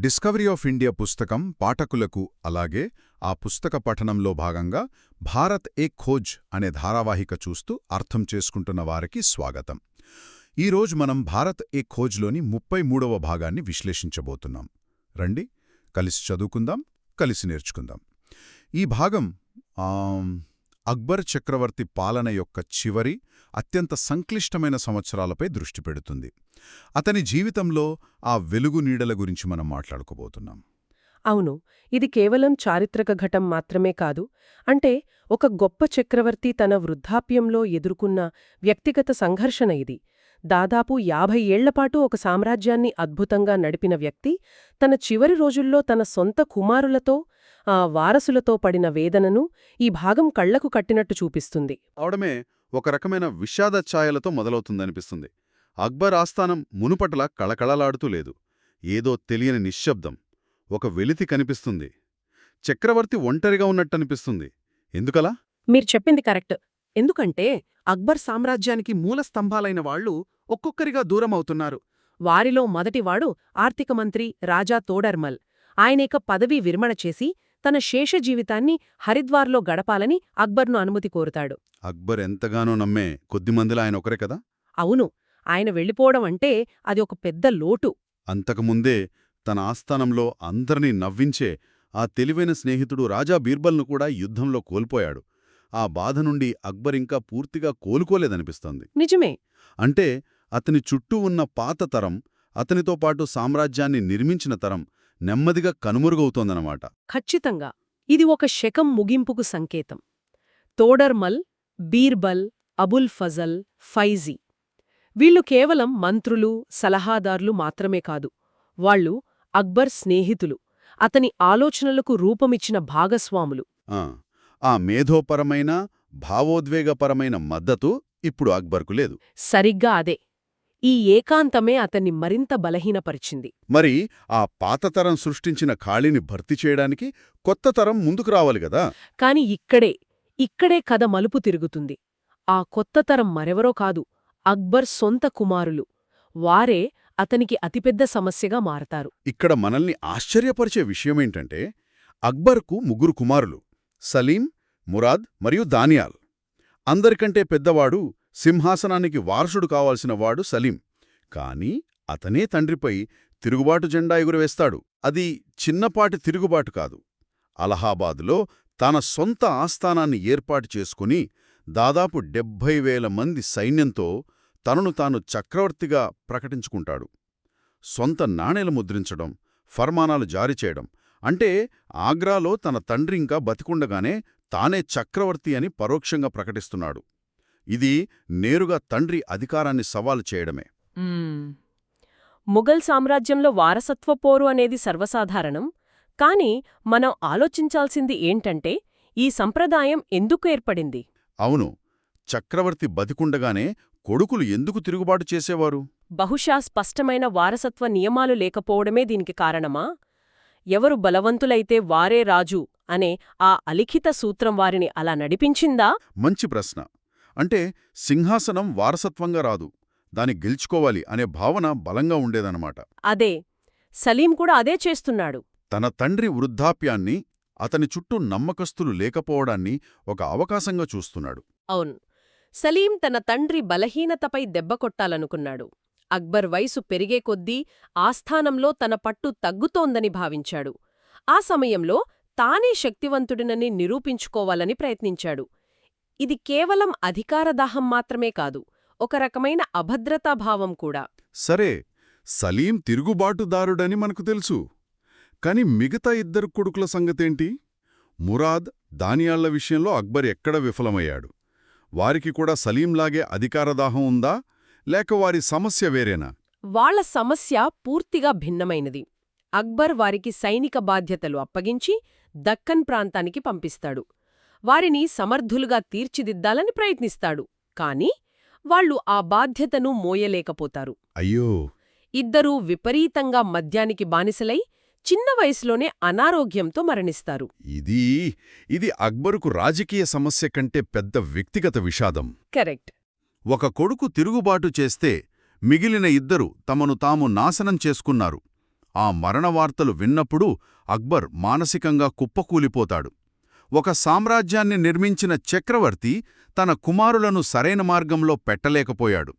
Discovery of India పుస్తకం పాఠకులకు అలాగే ఆ పుస్తక పఠనంలో భాగంగా భారత్ ఏ ఖోజ్ అనే ధారావాహిక చూస్తూ అర్థం చేసుకుంటున్న వారికి స్వాగతం. ఈరోజు మనం భారత్ ఏ ఖోజ్లోని ముప్పై మూడవ భాగాన్ని విశ్లేషించబోతున్నాం. రండి కలిసి చదువుకుందాం కలిసి నేర్చుకుందాం. ఈ భాగం అక్బర్ చక్రవర్తి పాలన యొక్క చివరి అత్యంత సంక్లిష్టమైన సంవత్సరాలపై దృష్టి పెడుతుంది. అతని జీవితంలో ఆ వెలుగు నీడల గురించి మనం మాట్లాడుకోబోతున్నాం. అవును ఇది కేవలం చారిత్రక ఘటం మాత్రమే కాదు అంటే ఒక గొప్ప చక్రవర్తి తన వృద్ధాప్యంలో ఎదుర్కొన్న వ్యక్తిగత సంఘర్షణ ఇది. దాదాపు యాభై ఏళ్ళపాటు ఒక సామ్రాజ్యాన్ని అద్భుతంగా నడిపిన వ్యక్తి తన చివరి రోజుల్లో తన సొంత కుమారులతో ఆ వారసులతో పడిన వేదనను ఈ భాగం కళ్ళకు కట్టినట్టు చూపిస్తుంది. అవడమే ఒక రకమైన విషాద ఛాయలతో మొదలవుతుందనిపిస్తుంది. అక్బర్ ఆస్థానం మునుపట్ల కళకళలాడుతూ లేదు. ఏదో తెలియని నిశ్శబ్దం. ఒక వెలితి కనిపిస్తుంది. చక్రవర్తి ఒంటరిగా ఉన్నట్టనిపిస్తుంది. ఎందుకలా? మీరు చెప్పింది కరెక్ట్. ఎందుకంటే అక్బర్ సామ్రాజ్యానికి మూల స్తంభాలైన వాళ్ళు ఒక్కొక్కరిగా దూరమవుతున్నారు. వారిలో మొదటివాడు ఆర్థిక మంత్రి రాజా తోడర్మల్. ఆయనేక పదవీ విరమణ చేసి తన శేష జీవితాన్ని హరిద్వార్లో గడపాలని అక్బర్ను అనుమతి కోరుతాడు. అక్బర్ ఎంతగానో నమ్మే కొద్దిమందిలో ఆయన ఒకరే కదా? అవును. ఆయన వెళ్ళిపోవడం అంటే అది ఒక పెద్ద లోటు. అంతకుముందే తన ఆస్థానంలో అందరినీ నవ్వించే ఆ తెలివైన స్నేహితుడు రాజా బీర్బల్ను కూడా యుద్ధంలో కోల్పోయాడు. ఆ బాధ నుండి అక్బర్ ఇంకా పూర్తిగా కోలుకోలేదనిపిస్తోంది. నిజమే. అంటే అతని చుట్టూ ఉన్న పాత తరం అతనితో పాటు సామ్రాజ్యాన్ని నిర్మించిన తరం నెమ్మదిగా కనుమరుగవుతోందన్నమాట. ఖచ్చితంగా. ఇది ఒక శకం ముగింపుకు సంకేతం. తోడర్మల్ బీర్బల్ అబుల్ ఫజల్ ఫైజీ. వీళ్ళు కేవలం మంత్రులు సలహాదార్లు మాత్రమే కాదు. వాళ్ళు అక్బర్ స్నేహితులు. అతని ఆలోచనలకు రూపమిచ్చిన భాగస్వాములు. ఆ, ఆ మేధోపరమైన భావోద్వేగపరమైన మద్దతు ఇప్పుడు అక్బర్కు లేదు. సరిగ్గా అదే. ఈ ఏకాంతమే అతన్ని మరింత బలహీనపరిచింది. మరి ఆ పాతతరం సృష్టించిన ఖాళీని భర్తీ చేయడానికి కొత్త తరం ముందుకు రావాలి గదా కాని ఇక్కడే ఇక్కడే కథ మలుపు తిరుగుతుంది. ఆ కొత్త తరం మరెవరో కాదు అక్బర్ సొంత కుమారులు. వారే అతనికి అతిపెద్ద సమస్యగా మారతారు. ఇక్కడ మనల్ని ఆశ్చర్యపరిచే విషయమేంటంటే అక్బర్కు ముగ్గురు కుమారులు సలీం మురాద్ మరియు దానియాల్. అందరికంటే పెద్దవాడు సింహాసనానికి వారసుడు కావాల్సిన వాడు సలీం. కాని అతనే తండ్రిపై తిరుగుబాటు జెండా ఎగురవేస్తాడు. అది చిన్నపాటి తిరుగుబాటు కాదు. అలహాబాదులో తన సొంత ఆస్థానాన్ని ఏర్పాటు చేసుకుని దాదాపు డెబ్భై వేల మంది సైన్యంతో తనను తాను చక్రవర్తిగా ప్రకటించుకుంటాడు. సొంత నాణేలు ముద్రించడం ఫర్మానాలు జారీ చేయడం అంటే ఆగ్రాలో తన తండ్రి ఇంకా బతికుండగానే తానే చక్రవర్తి అని పరోక్షంగా ప్రకటిస్తున్నాడు. ఇది నేరుగా తండ్రి అధికారాన్ని సవాలు చేయడమే. ముఘల్ సామ్రాజ్యంలో వారసత్వ పోరు అనేది సర్వసాధారణం. కాని మనం ఆలోచించాల్సింది ఏంటంటే ఈ సంప్రదాయం ఎందుకు ఏర్పడింది? అవును. చక్రవర్తి బతికుండగానే కొడుకులు ఎందుకు తిరుగుబాటు చేసేవారు? బహుశా స్పష్టమైన వారసత్వ నియమాలు లేకపోవడమే దీనికి కారణమా? ఎవరు బలవంతులైతే వారే రాజు అనే ఆ అలిఖిత సూత్రం వారిని అలా నడిపించిందా? మంచి ప్రశ్న. అంటే సింహాసనం వారసత్వంగా రాదు. దాన్ని గెలుచుకోవాలి అనే భావన బలంగా ఉండేదన్నమాట. అదే సలీం కూడా అదే చేస్తున్నాడు. తన తండ్రి వృద్ధాప్యాన్ని అతని చుట్టూ నమ్మకస్తులు లేకపోవడాన్ని ఒక అవకాశంగా చూస్తున్నాడు. అవును. సలీం తన తండ్రి బలహీనతపై దెబ్బకొట్టాలనుకున్నాడు అక్బర్ వయసు పెరిగే కొద్దీ ఆస్థానంలో తన పట్టు తగ్గుతోందని భావించాడు. ఆ సమయంలో తానే శక్తివంతుడినని నిరూపించుకోవాలని ప్రయత్నించాడు. ఇది కేవలం అధికారదాహం మాత్రమే కాదు ఒక రకమైన అభద్రతాభావం కూడా. సరే సలీం తిరుగుబాటుదారుడని మనకు తెలుసు. కాని మిగతా ఇద్దరు కొడుకుల సంగతేంటి? మురాద్ దానియాళ్ళ విషయంలో అక్బర్ ఎక్కడ విఫలమయ్యాడు? వారికి కూడా సలీంలాగే అధికారదాహం ఉందా? లేక వారి సమస్య వేరేనా? వాళ్ళ సమస్య పూర్తిగా భిన్నమైనది. అక్బర్ వారికి సైనిక బాధ్యతలు అప్పగించి దక్కన్ ప్రాంతానికి పంపిస్తాడు. వారిని సమర్థులుగా తీర్చిదిద్దాలని ప్రయత్నిస్తాడు. కాని వాళ్ళు ఆ బాధ్యతను మోయలేకపోతారు. అయ్యో! ఇద్దరూ విపరీతంగా మద్యానికి బానిసలై చిన్న వయసులోనే అనారోగ్యంతో మరణిస్తారు. ఇది ఇది అక్బరుకు రాజకీయ సమస్య కంటే పెద్ద వ్యక్తిగత విషాదం. కరెక్ట్. ఒక కొడుకు తిరుగుబాటు చేస్తే మిగిలిన ఇద్దరు తమను తాము నాశనం చేసుకున్నారు. ఆ మరణ వార్తలు విన్నప్పుడు అక్బర్ మానసికంగా కుప్పకూలిపోతాడు. ఒక సామ్రాజ్యాన్ని నిర్మించిన చక్రవర్తి తన కుమారులను సరైన మార్గంలో పెట్టలేకపోయాడు.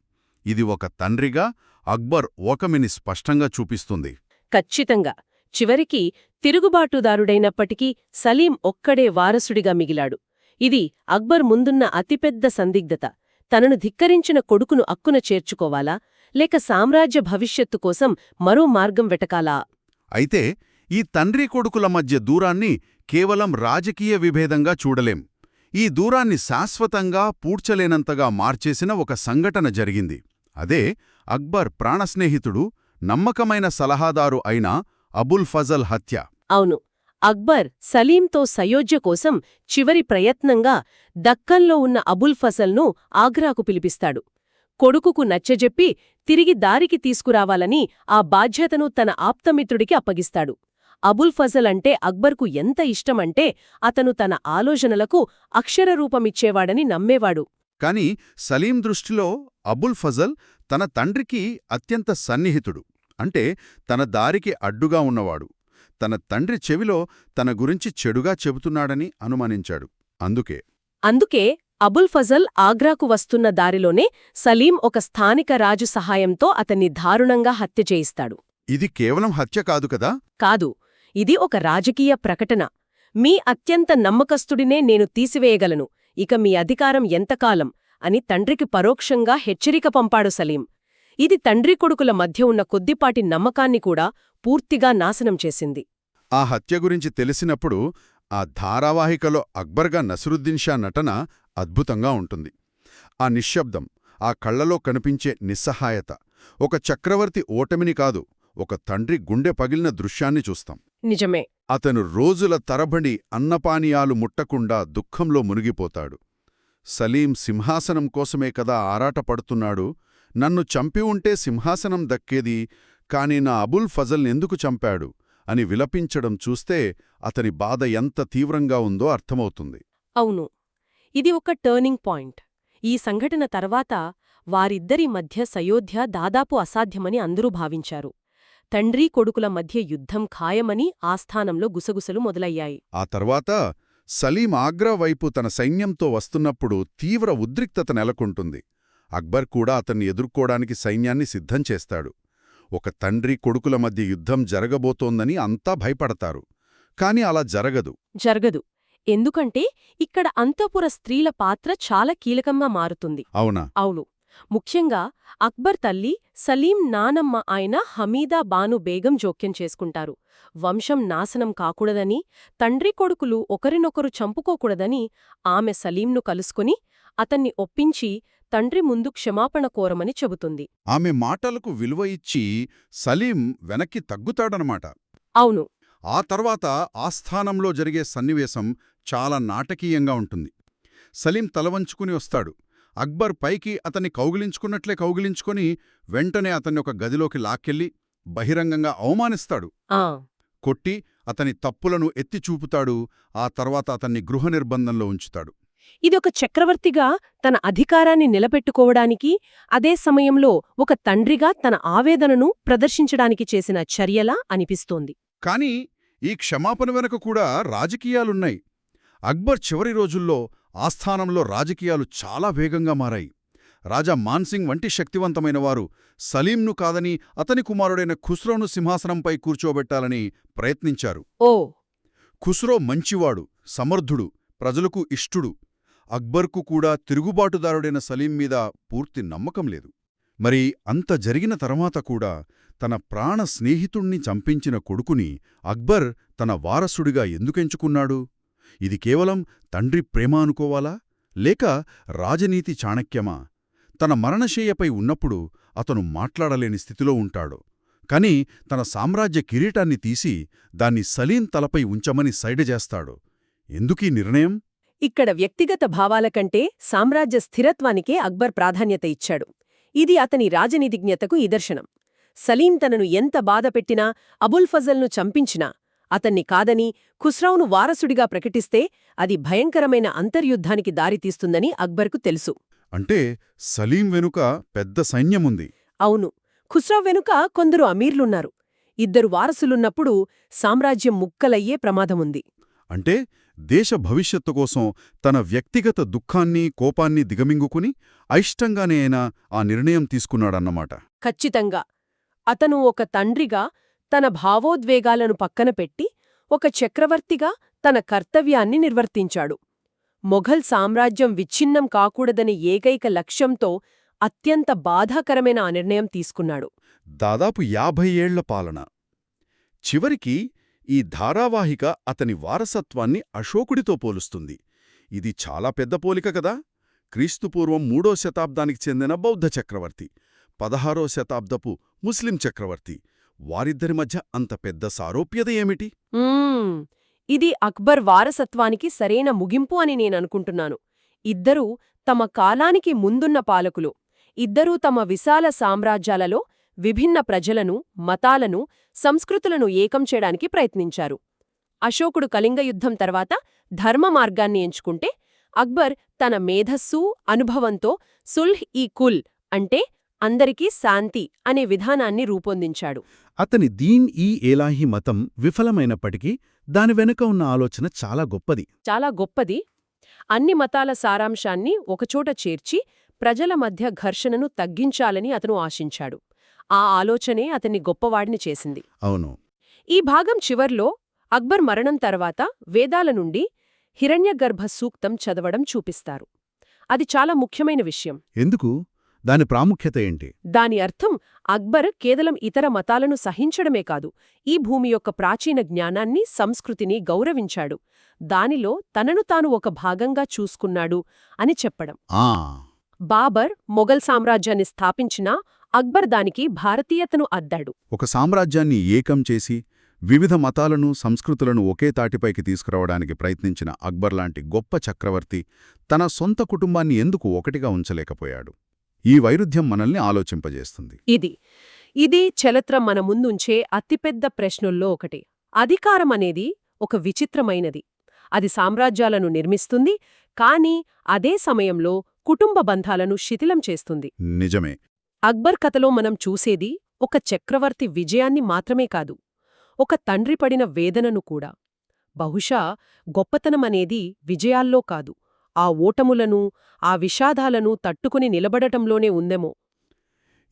ఇది ఒక తండ్రిగా అక్బర్ ఓకమిని స్పష్టంగా చూపిస్తుంది. ఖచ్చితంగా. చివరికి తిరుగుబాటుదారుడైనప్పటికీ సలీం ఒక్కడే వారసుడిగా మిగిలాడు. ఇది అక్బర్ ముందున్న అతిపెద్ద సందిగ్ధత. తనను ధిక్కరించిన కొడుకును అక్కున చేర్చుకోవాలా? లేక సామ్రాజ్య భవిష్యత్తు కోసం మరో మార్గం వెటకాలా? అయితే ఈ తండ్రి కొడుకుల మధ్య దూరాన్ని కేవలం రాజకీయ విభేదంగా చూడలేం. ఈ దూరాన్ని శాశ్వతంగా పూడ్చలేనంతగా మార్చేసిన ఒక సంఘటన జరిగింది. అదే అక్బర్ ప్రాణస్నేహితుడు నమ్మకమైన సలహాదారు అయిన అబుల్ ఫజల్ హత్య. అవును. అక్బర్ సలీంతో సయోధ్య కోసం చివరి ప్రయత్నంగా దక్కన్లో ఉన్న అబుల్ ఫజల్ను ఆగ్రాకు పిలిపిస్తాడు. కొడుకుకు నచ్చజెప్పి తిరిగి దారికి తీసుకురావాలని ఆ బాధ్యతను తన ఆప్తమిత్రుడికి అప్పగిస్తాడు. అబుల్ ఫజల్ అంటే అక్బర్కు ఎంత ఇష్టమంటే అతను తన ఆలోచనలకు అక్షరరూపమిచ్చేవాడని నమ్మేవాడు. కాని సలీం దృష్టిలో అబుల్ ఫజల్ తన తండ్రికి అత్యంత సన్నిహితుడు. అంటే తన దారికి అడ్డుగా ఉన్నవాడు. తన తండ్రి చెవిలో తన గురించి చెడుగా చెబుతున్నాడని అనుమానించాడు. అందుకే అందుకే అబుల్ ఫజల్ ఆగ్రాకు వస్తున్న దారిలోనే సలీం ఒక స్థానిక రాజు సహాయంతో అతన్ని దారుణంగా హత్య చేయిస్తాడు. ఇది కేవలం హత్య కాదు కదా? కాదు. ఇది ఒక రాజకీయ ప్రకటన. మీ అత్యంత నమ్మకస్తుడినే నేను తీసివేయగలను. ఇక మీ అధికారం ఎంతకాలం? అని తండ్రికి పరోక్షంగా హెచ్చరిక పంపాడు సలీం. ఇది తండ్రి కొడుకుల మధ్య ఉన్న కొద్దిపాటి నమ్మకాన్ని కూడా పూర్తిగా నాశనం చేసింది. ఆ హత్య గురించి తెలిసినప్పుడు ఆ ధారావాహికలో అక్బర్గా నసరుద్దీన్ షా నటన అద్భుతంగా ఉంటుంది. ఆ నిశ్శబ్దం ఆ కళ్ళలో కనిపించే నిస్సహాయత ఒక చక్రవర్తి ఓటమిని కాదు ఒక తండ్రి గుండె పగిలిన దృశ్యాన్ని చూస్తాం. నిజమే. అతను రోజుల తరబడి అన్నపానీయాలు ముట్టకుండా దుఃఖంలో మునిగిపోతాడు. సలీం సింహాసనం కోసమే కదా ఆరాటపడుతున్నాడు నన్ను చంపి ఉంటే సింహాసనం దక్కేది కాని నా అబుల్ ఫజల్నెందుకు చంపాడు అని విలపించడం చూస్తే అతని బాధ ఎంత తీవ్రంగా ఉందో అర్థమవుతుంది. అవును. ఇది ఒక టర్నింగ్ పాయింట్. ఈ సంఘటన తర్వాత వారిద్దరి మధ్య సయోధ్య దాదాపు అసాధ్యమని అందరూ భావించారు. తండ్రి కొడుకుల మధ్య యుద్ధం ఖాయమని ఆస్థానంలో గుసగుసలు మొదలయ్యాయి. ఆ తర్వాత సలీం ఆగ్రా వైపు తన సైన్యంతో వస్తున్నప్పుడు తీవ్ర ఉద్రిక్తత నెలకొంటుంది. అక్బర్ కూడా అతన్ని ఎదుర్కోడానికి సైన్యాన్ని సిద్ధం చేస్తాడు. ఒక తండ్రి కొడుకుల మధ్య యుద్ధం జరగబోతోందని అంతా భయపడతారు. కాని అలా జరగదు. జరగదు. ఎందుకంటే ఇక్కడ అంతఃపుర స్త్రీల పాత్ర చాలా కీలకంగా మారుతుంది. అవునా? అవును. ముఖ్యంగా అక్బర్ తల్లి సలీం నానమ్మ ఆయన హమీదా బాను బేగం జోక్యం చేసుకుంటారు. వంశం నాశనం కాకూడదని తండ్రి కొడుకులు ఒకరినొకరు చంపుకోకూడదని ఆమె సలీంను కలుసుకుని అతన్ని ఒప్పించి తండ్రి ముందు క్షమాపణ కోరమని చెబుతుంది. ఆమె మాటలకు విలువ ఇచ్చి సలీం వెనక్కి తగ్గుతాడనమాట. అవును. ఆ తర్వాత ఆస్థానంలో జరిగే సన్నివేశం చాలా నాటకీయంగా ఉంటుంది. సలీం తలవంచుకుని వస్తాడు. అక్బర్ పైకి అతన్ని కౌగిలించుకున్నట్లే కౌగిలించుకొని వెంటనే అతన్ని ఒక గదిలోకి లాక్కెళ్ళి బహిరంగంగా అవమానిస్తాడు. ఆ. కొట్టి అతని తప్పులను ఎత్తి చూపుతాడు. ఆ తర్వాత అతన్ని గృహ నిర్బంధంలో ఉంచుతాడు. ఇది ఒక చక్రవర్తిగా తన అధికారాన్ని నిలబెట్టుకోవడానికి అదే సమయంలో ఒక తండ్రిగా తన ఆవేదనను ప్రదర్శించడానికి చేసిన చర్యలా అనిపిస్తోంది. కాని ఈ క్షమాపణ వెనక కూడా రాజకీయాలున్నాయి. అక్బర్ చివరి రోజుల్లో ఆస్థానంలో రాజకీయాలు చాలా వేగంగా మారాయి. రాజా మాన్సింగ్ వంటి శక్తివంతమైన వారు సలీంను కాదని అతని కుమారుడైన ఖుస్రోను సింహాసనంపై కూర్చోబెట్టాలని ప్రయత్నించారు. ఓ! ఖుస్రో మంచివాడు సమర్థుడు ప్రజలకు ఇష్టుడు. అక్బర్కు కూడా తిరుగుబాటుదారుడైన సలీం మీద పూర్తి నమ్మకం లేదు. మరి అంత జరిగిన తర్వాత కూడా తన ప్రాణ స్నేహితుణ్ణి చంపించిన కొడుకుని అక్బర్ తన వారసుడిగా ఎందుకెంచుకున్నాడు ఇది కేవలం తండ్రి ప్రేమ అనుకోవాలా? లేక రాజనీతి చాణక్యమా? తన మరణశయ్యపై ఉన్నప్పుడు అతను మాట్లాడలేని స్థితిలో ఉంటాడు. కాని తన సామ్రాజ్య కిరీటాన్ని తీసి దాన్ని సలీం తలపై ఉంచమని సైడజేస్తాడు ఎందుకీ నిర్ణయం? ఇక్కడ వ్యక్తిగత భావాల కంటే సామ్రాజ్య స్థిరత్వానికే అక్బర్ ప్రాధాన్యత ఇచ్చాడు. ఇది అతని రాజనీతిజ్ఞతకు నిదర్శనం. సలీం తనను ఎంత బాధపెట్టినా అబుల్ ఫజల్ను చంపించినా అతన్ని కాదని ఖుస్రౌను వారసుడిగా ప్రకటిస్తే అది భయంకరమైన అంతర్యుద్ధానికి దారితీస్తుందని అక్బర్కు తెలుసు. అంటే సలీం వెనుక పెద్ద సైన్యముంది. అవును ఖుస్రౌ వెనుక కొందరు అమీర్లున్నారు. ఇద్దరు వారసులున్నప్పుడు సామ్రాజ్యం ముక్కలయ్యే ప్రమాదముంది. అంటే దేశ భవిష్యత్తు కోసం తన వ్యక్తిగత దుఃఖాన్ని కోపాన్ని దిగమింగుకుని అయిష్టంగానే అయినా ఆ నిర్ణయం తీసుకున్నాడన్నమాట. ఖచ్చితంగా. అతను ఒక తండ్రిగా తన భావోద్వేగాలను పక్కన పెట్టి ఒక చక్రవర్తిగా తన కర్తవ్యాన్ని నిర్వర్తించాడు. మొఘల్ సామ్రాజ్యం విచ్ఛిన్నం కాకూడదనే ఏకైక లక్ష్యంతో అత్యంత బాధాకరమైన ఆ నిర్ణయం తీసుకున్నాడు. దాదాపు యాభై ఏళ్ళ పాలన. చివరికి ఈ ధారావాహిక అతని వారసత్వాన్ని అశోకుడితో పోలుస్తుంది. ఇది చాలా పెద్ద పోలిక కదా! క్రీస్తుపూర్వం మూడో శతాబ్దానికి చెందిన బౌద్ధ చక్రవర్తి పదహారో శతాబ్దపు ముస్లిం చక్రవర్తి వారిద్దరి మధ్య అంత పెద్ద సారూప్యత ఏమిటి? ఇది అక్బర్ వారసత్వానికి సరైన ముగింపు అని నేననుకుంటున్నాను ఇద్దరూ తమ కాలానికి ముందున్న పాలకులు. ఇద్దరూ తమ విశాల సామ్రాజ్యాలలో విభిన్న ప్రజలను మతాలను సంస్కృతులను ఏకం చేయడానికి ప్రయత్నించారు. అశోకుడు కళింగ యుద్ధం తర్వాత ధర్మ మార్గాన్ని ఎంచుకుంటే అక్బర్ తన మేధస్సు అనుభవంతో సుల్హ్ ఈ కుల్ అంటే అందరికీ శాంతి అనే విధానాన్ని రూపొందించాడు. అతని దీన్ ఈ ఏలాహి మతం విఫలమైనప్పటికీ దాని వెనుక ఉన్న ఆలోచన చాలా గొప్పది. చాలా గొప్పది. అన్ని మతాల సారాంశాన్ని ఒకచోట చేర్చి ప్రజల మధ్య ఘర్షణను తగ్గించాలని అతను ఆశించాడు. ఆ ఆలోచనే అతన్ని గొప్పవాడిని చేసింది. అవును. ఈ భాగం చివర్లో అక్బర్ మరణం తర్వాత వేదాల నుండి హిరణ్యగర్భ సూక్తం చదవడం చూపిస్తారు. అది చాలా ముఖ్యమైన విషయం. ఎందుకు? దాని ప్రాముఖ్యత ఏంటి? దాని అర్థం అక్బర్ కేవలం ఇతర మతాలను సహించడమే కాదు ఈ భూమి యొక్క ప్రాచీన జ్ఞానాన్ని సంస్కృతిని గౌరవించాడు. దానిలో తనను తాను ఒక భాగంగా చూసుకున్నాడు అని చెప్పడం. ఆ! బాబర్ మొఘల్ సామ్రాజ్యాన్ని స్థాపించినా అక్బర్ దానికి భారతీయతను అద్దాడు. ఒక సామ్రాజ్యాన్ని ఏకం చేసి వివిధ మతాలను సంస్కృతులను ఒకే తాటిపైకి తీసుకురావడానికి ప్రయత్నించిన అక్బర్ లాంటి గొప్ప చక్రవర్తి తన సొంత కుటుంబాన్ని ఎందుకు ఒకటిగా ఉంచలేకపోయాడు? ఈ వైరుధ్యం మనల్ని ఆలోచింపజేస్తుంది. ఇది ఇది చరిత్ర మన ముందుంచే అతిపెద్ద ప్రశ్నల్లో ఒకటి. అధికారం అనేది ఒక విచిత్రమైనది. అది సామ్రాజ్యాలను నిర్మిస్తుంది కానీ అదే సమయంలో కుటుంబ బంధాలను శిథిలం చేస్తుంది. నిజమే. అక్బర్ కథలో మనం చూసేది ఒక చక్రవర్తి విజయాన్ని మాత్రమే కాదు ఒక తండ్రి పడిన వేదనను కూడా. బహుశా గొప్పతనమనేది విజయాల్లో కాదు. ఆ ఓటములను ఆ విషాదాలను తట్టుకుని నిలబడటంలోనే ఉందేమో.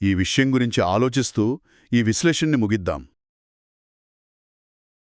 ఈ విషయం గురించి ఆలోచిస్తూ ఈ విశ్లేషణని ముగిద్దాం.